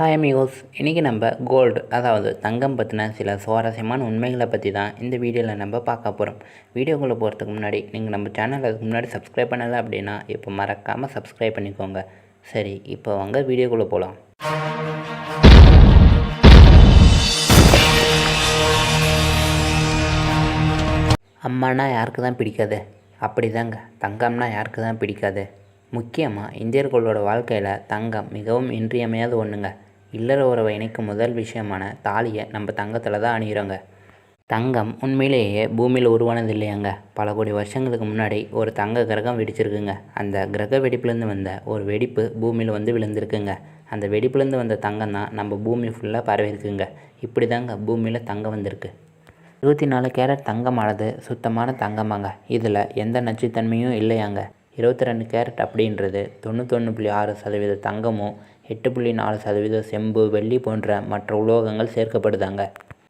Hi muse இன்றைக்கி நம்ம gold அதாவது தங்கம் பற்றின சில சுவாரஸ்யமான உண்மைகளை பற்றி தான் இந்த வீடியோவில் நம்ம பார்க்க போகிறோம் வீடியோக்குள்ளே போகிறதுக்கு முன்னாடி நீங்கள் நம்ம சேனல் அதுக்கு முன்னாடி சப்ஸ்கிரைப் பண்ணலை அப்படின்னா இப்போ மறக்காமல் சப்ஸ்கிரைப் பண்ணிக்கோங்க. சரி இப்போ வாங்க வீடியோக்குள்ளே போகலாம் அம்மானா யாருக்கு தான் பிடிக்காது? அப்படி தாங்க தங்கம்னா யாருக்கு தான் பிடிக்காது? முக்கியமாக இந்தியர்களோட வாழ்க்கையில் தங்கம் மிகவும் இன்றியமையாத ஒன்றுங்க இல்லற உறவை இணைக்கும் முதல் விஷயமான தாலியை நம்ம தங்கத்தில் தான் அணிகிறோங்க தங்கம் உண்மையிலேயே பூமியில் உருவானது இல்லையாங்க பல கோடி வருஷங்களுக்கு முன்னாடி ஒரு தங்க கிரகம் வெடிச்சிருக்குங்க. அந்த கிரக வெடிப்புலேருந்து வந்த ஒரு வெடிப்பு பூமியில் வந்து விழுந்திருக்குங்க. அந்த வெடிப்புலேருந்து வந்த தங்கம் தான் நம்ம பூமி ஃபுல்லாக பரவி இருக்குங்க இப்படி தாங்க பூமியில் தங்கம் வந்திருக்கு. இருபத்தி நாலு கேரட் தங்கமானது சுத்தமான தங்கமாங்க. இதில் எந்த நச்சுத்தன்மையும் இல்லையாங்க. இருபத்தி ரெண்டு கேரட் அப்படின்றது தொண்ணூத்தொன்று புள்ளி ஆறு சதவீத தங்கமும் எட்டு புள்ளி நாலு சதவீத செம்பு வெள்ளி போன்ற மற்ற உலோகங்கள் சேர்க்கப்படுதாங்க.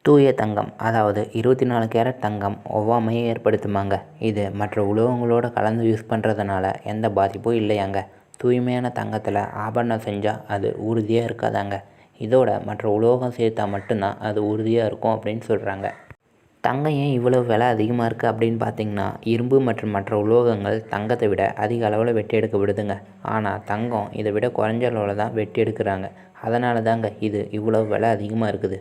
தூய தங்கம் அதாவது இருபத்தி நாலு கேரட் தங்கம் ஒவ்வாமையை ஏற்படுத்துமாங்க. இது மற்ற உலோகங்களோட கலந்து யூஸ் பண்ணுறதுனால எந்த பாதிப்பும் இல்லையாங்க. தூய்மையான தங்கத்தில் ஆபரணம் செஞ்சால் அது உறுதியாக இருக்காதாங்க. இதோட மற்ற உலோகம் சேர்த்தா மட்டும்தான் அது உறுதியாக இருக்கும் அப்படின்னு சொல்கிறாங்க தங்கம் ஏன் இவ்வளோ விலை அதிகமாக இருக்குது அப்படின்னு பார்த்தீங்கன்னா இரும்பு மற்றும் மற்ற உலோகங்கள் தங்கத்தை விட அதிக அளவில் வெட்டி எடுக்கப்படுதுங்க. ஆனால் தங்கம் இதை விட குறைஞ்ச அளவில் தான் வெட்டி எடுக்கிறாங்க. அதனால தாங்க இது இவ்வளோ விலை அதிகமாக இருக்குது.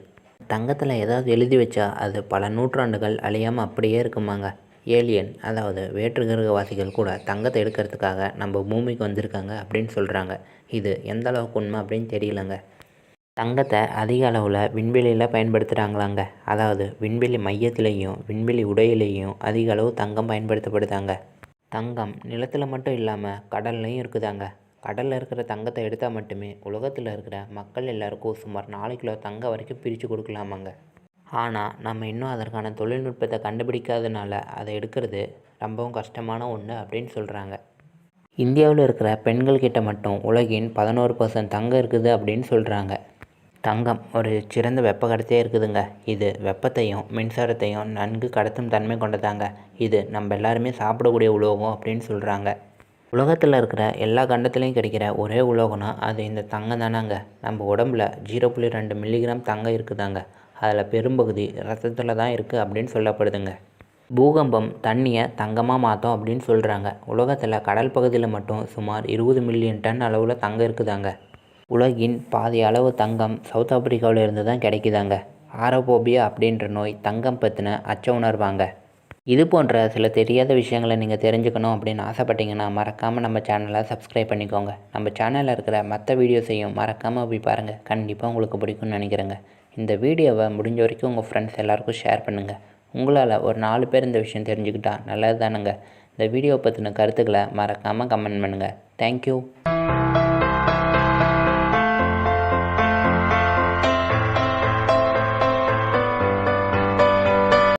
தங்கத்தில் ஏதாவது எழுதி வச்சா அது பல நூற்றாண்டுகள் அழியாமல் அப்படியே இருக்குமாங்க. ஏலியன் அதாவது வேற்று கிரகவாசிகள் கூட தங்கத்தை எடுக்கிறதுக்காக நம்ம பூமிக்கு வந்திருக்காங்க அப்படின்னு சொல்கிறாங்க இது எந்த அளவுக்கு உண்மை அப்படின்னு தெரியலங்க. தங்கத்தை அதிக அளவில் விண்வெளியில் பயன்படுத்துகிறாங்களாங்க அதாவது விண்வெளி மையத்திலையும் விண்வெளி உடையிலையும் அதிக அளவு தங்கம் பயன்படுத்தப்படுதாங்க. தங்கம் நிலத்தில் மட்டும் இல்லாமல் கடல்லையும் இருக்குதாங்க. கடலில் இருக்கிற தங்கத்தை எடுத்தால் மட்டுமே உலகத்தில் இருக்கிற மக்கள் எல்லாருக்கும் சுமார் நாலு கிலோ தங்கம் வரைக்கும் பிரித்து கொடுக்கலாமாங்க. ஆனால் நம்ம இன்னும் அதற்கான தொழில்நுட்பத்தை கண்டுபிடிக்காதனால அதை எடுக்கிறது ரொம்பவும் கஷ்டமான ஒன்று அப்படின்னு சொல்கிறாங்க இந்தியாவில் இருக்கிற பெண்கள்கிட்ட மட்டும் உலகின் பதினோரு பர்சன்ட் தங்கம் இருக்குது அப்படின்னு சொல்கிறாங்க தங்கம். ஒரு சிறந்த வெப்ப கடத்தியே இருக்குதுங்க. இது வெப்பத்தையும் மின்சாரத்தையும் நன்கு கடத்தும் தன்மை கொண்டதாங்க. இது நம்ம எல்லாருமே சாப்பிடக்கூடிய உலோகம் அப்படின்னு சொல்கிறாங்க உலகத்தில் இருக்கிற எல்லா கண்டத்துலேயும் கிடைக்கிற ஒரே உலோகம்னா அது இந்த தங்கம் தானாங்க. நம்ம உடம்புல ஜீரோ புள்ளி ரெண்டு மில்லிகிராம் தங்கம் இருக்குதாங்க. அதில் பெரும்பகுதி ரத்தத்தில் தான் இருக்குது அப்படின்னு சொல்லப்படுதுங்க. பூகம்பம் தண்ணியை தங்கமாக மாற்றும் அப்படின்னு சொல்கிறாங்க உலகத்தில் கடல் பகுதியில் மட்டும் சுமார் இருபது மில்லியன் டன் அளவில் தங்கம் இருக்குதாங்க. உலகின் பாதி அளவு தங்கம் சவுத் ஆப்பிரிக்காவில் இருந்து தான் கிடைக்குதாங்க. ஆரோபோபியா அப்படின்ற நோய் தங்கம் பற்றின அச்ச உணர்வாங்க. இது போன்ற சில தெரியாத விஷயங்களை நீங்கள் தெரிஞ்சுக்கணும் அப்படின்னு ஆசைப்பட்டீங்கன்னா மறக்காமல் நம்ம சேனலை சப்ஸ்கிரைப் பண்ணிக்கோங்க. நம்ம சேனலில் இருக்கிற மற்ற வீடியோஸையும் மறக்காமல் போய் பாருங்கள் கண்டிப்பாக உங்களுக்கு பிடிக்கும்னு நினைக்கிறேங்க. இந்த வீடியோவை முடிஞ்ச வரைக்கும் உங்கள் ஃப்ரெண்ட்ஸ் எல்லாருக்கும் ஷேர் பண்ணுங்கள் உங்களால் ஒரு நாலு பேர் இந்த விஷயம் தெரிஞ்சுக்கிட்டா நல்லது தானுங்க. இந்த வீடியோ பற்றின கருத்துக்களை மறக்காமல் கமெண்ட் பண்ணுங்கள் தேங்க்யூ